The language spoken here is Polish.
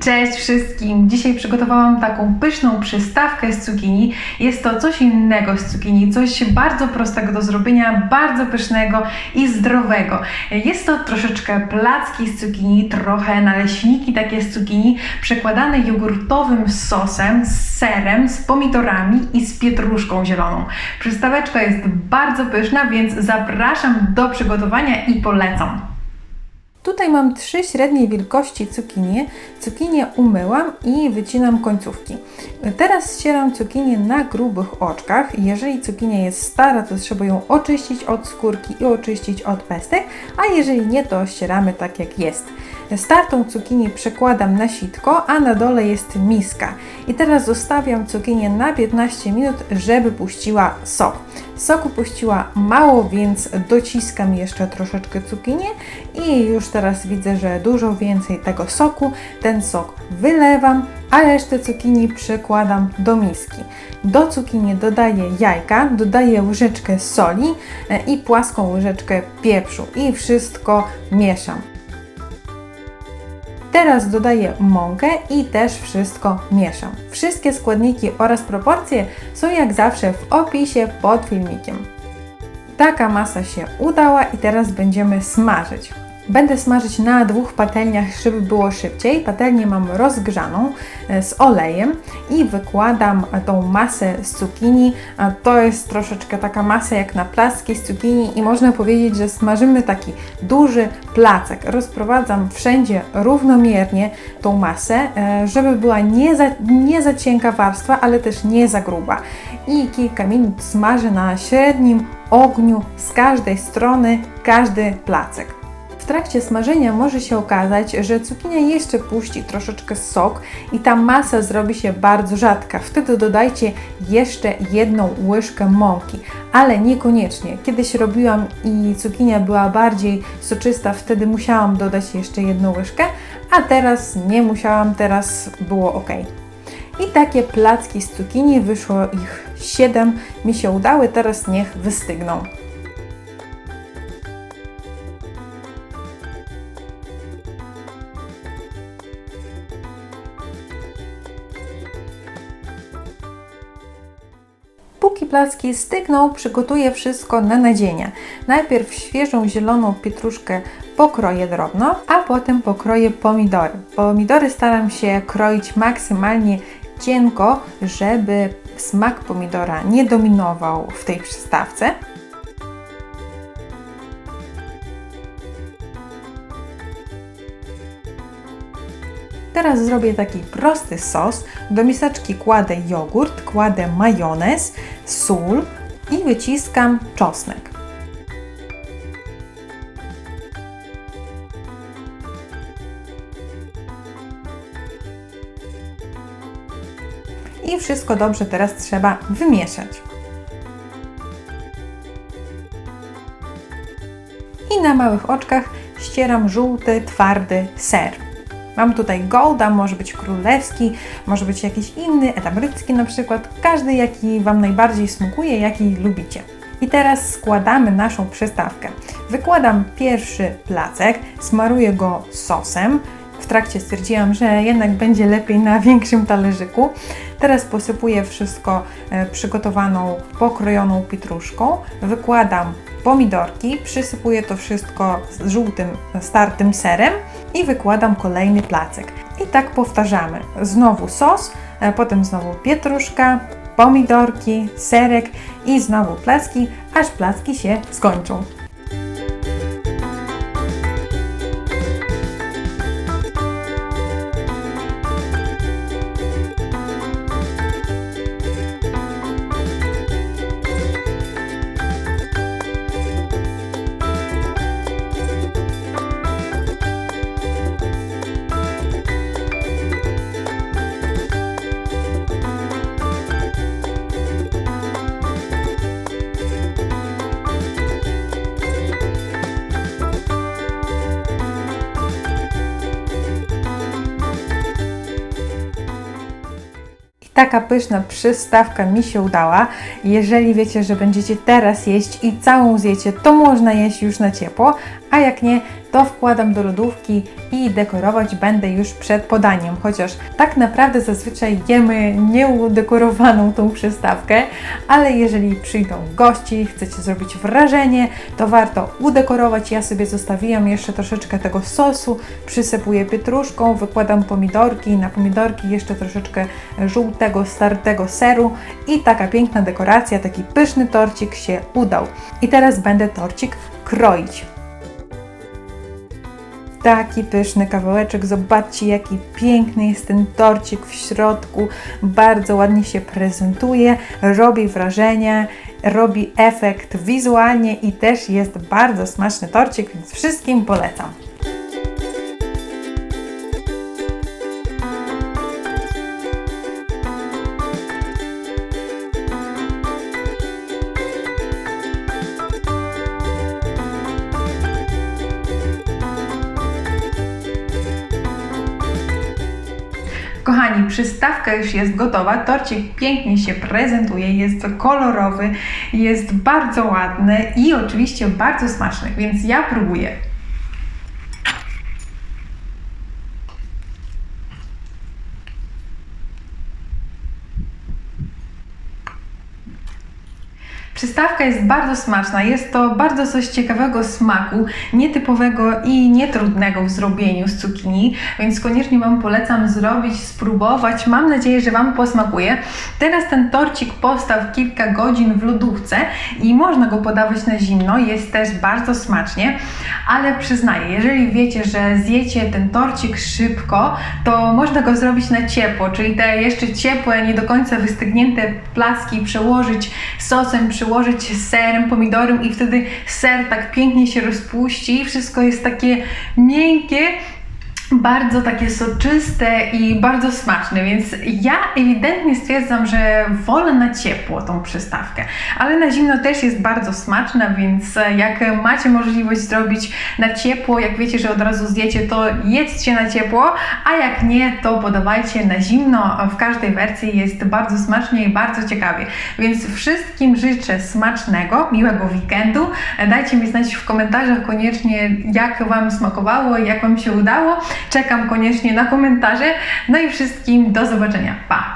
Cześć wszystkim! Dzisiaj przygotowałam taką pyszną przystawkę z cukinii. Jest to coś innego z cukinii, coś bardzo prostego do zrobienia, bardzo pysznego i zdrowego. Jest to troszeczkę placki z cukinii, trochę naleśniki takie z cukinii, przekładane jogurtowym sosem, z serem, z pomidorami i z pietruszką zieloną. Przystaweczka jest bardzo pyszna, więc zapraszam do przygotowania i polecam. Tutaj mam trzy średniej wielkości cukinie. Cukinię umyłam i wycinam końcówki. Teraz ścieram cukinię na grubych oczkach. Jeżeli cukinia jest stara, to trzeba ją oczyścić od skórki i oczyścić od pestek, a jeżeli nie, to ścieramy tak jak jest. Startą cukinię przekładam na sitko, a na dole jest miska. I teraz zostawiam cukinię na 15 minut, żeby puściła sok. Soku puściła mało, więc dociskam jeszcze troszeczkę cukinię i już teraz widzę, że dużo więcej tego soku. Ten sok wylewam, a resztę cukinii przekładam do miski. Do cukinii dodaję jajka, dodaję łyżeczkę soli e, i płaską łyżeczkę pieprzu i wszystko mieszam. Teraz dodaję mąkę i też wszystko mieszam. Wszystkie składniki oraz proporcje są jak zawsze w opisie pod filmikiem. Taka masa się udała i teraz będziemy smażyć. Będę smażyć na dwóch patelniach, żeby było szybciej. Patelnię mam rozgrzaną e, z olejem i wykładam tą masę z cukinii. To jest troszeczkę taka masa jak na placki z cukinii i można powiedzieć, że smażymy taki duży placek. Rozprowadzam wszędzie równomiernie tą masę, e, żeby była nie za, nie za cienka warstwa, ale też nie za gruba. I kilka minut smażę na średnim ogniu z każdej strony każdy placek trakcie smażenia może się okazać, że cukinia jeszcze puści troszeczkę sok i ta masa zrobi się bardzo rzadka. Wtedy dodajcie jeszcze jedną łyżkę mąki, ale niekoniecznie. Kiedyś robiłam i cukinia była bardziej soczysta, wtedy musiałam dodać jeszcze jedną łyżkę, a teraz nie musiałam, teraz było ok. I takie placki z cukinii, wyszło ich 7, mi się udały, teraz niech wystygną. Placki stygną, przygotuję wszystko na nadzienie. Najpierw świeżą zieloną pietruszkę pokroję drobno, a potem pokroję pomidory. Pomidory staram się kroić maksymalnie cienko, żeby smak pomidora nie dominował w tej przystawce. Teraz zrobię taki prosty sos. Do miseczki kładę jogurt, kładę majonez, sól i wyciskam czosnek. I wszystko dobrze teraz trzeba wymieszać. I na małych oczkach ścieram żółty, twardy ser. Mam tutaj Golda, może być królewski, może być jakiś inny, etabrycki na przykład. Każdy, jaki Wam najbardziej smakuje, jaki lubicie. I teraz składamy naszą przystawkę. Wykładam pierwszy placek, smaruję go sosem. W trakcie stwierdziłam, że jednak będzie lepiej na większym talerzyku. Teraz posypuję wszystko e, przygotowaną, pokrojoną pietruszką. Wykładam pomidorki, przysypuję to wszystko z żółtym, startym serem i wykładam kolejny placek. I tak powtarzamy. Znowu sos, potem znowu pietruszka, pomidorki, serek i znowu placki, aż placki się skończą. Taka pyszna przystawka mi się udała. Jeżeli wiecie, że będziecie teraz jeść i całą zjecie, to można jeść już na ciepło, a jak nie, to wkładam do lodówki i dekorować będę już przed podaniem, chociaż tak naprawdę zazwyczaj jemy nieudekorowaną tą przystawkę, ale jeżeli przyjdą gości, chcecie zrobić wrażenie, to warto udekorować. Ja sobie zostawiłam jeszcze troszeczkę tego sosu, przysypuję pietruszką, wykładam pomidorki, na pomidorki jeszcze troszeczkę żółtego, startego seru i taka piękna dekoracja, taki pyszny torcik się udał. I teraz będę torcik kroić. Taki pyszny kawałeczek. Zobaczcie, jaki piękny jest ten torcik w środku. Bardzo ładnie się prezentuje, robi wrażenie, robi efekt wizualnie i też jest bardzo smaczny torcik, więc wszystkim polecam. Kochani, przystawka już jest gotowa, torcik pięknie się prezentuje, jest kolorowy, jest bardzo ładny i oczywiście bardzo smaczny, więc ja próbuję. Przystawka jest bardzo smaczna, jest to bardzo coś ciekawego smaku, nietypowego i nietrudnego w zrobieniu z cukinii, więc koniecznie Wam polecam zrobić, spróbować. Mam nadzieję, że Wam posmakuje. Teraz ten torcik postał kilka godzin w lodówce i można go podawać na zimno, jest też bardzo smacznie, ale przyznaję, jeżeli wiecie, że zjecie ten torcik szybko, to można go zrobić na ciepło, czyli te jeszcze ciepłe, nie do końca wystygnięte placki przełożyć sosem, przyłożyć serem, pomidorem i wtedy ser tak pięknie się rozpuści, wszystko jest takie miękkie, bardzo takie soczyste i bardzo smaczne, więc ja ewidentnie stwierdzam, że wolę na ciepło tą przystawkę, ale na zimno też jest bardzo smaczna, więc jak macie możliwość zrobić na ciepło, jak wiecie, że od razu zjecie, to jedzcie na ciepło, a jak nie, to podawajcie na zimno. W każdej wersji jest bardzo smacznie i bardzo ciekawie, więc wszystkim życzę smacznego, miłego weekendu. Dajcie mi znać w komentarzach koniecznie, jak Wam smakowało, jak Wam się udało. Czekam koniecznie na komentarze. No i wszystkim do zobaczenia. Pa!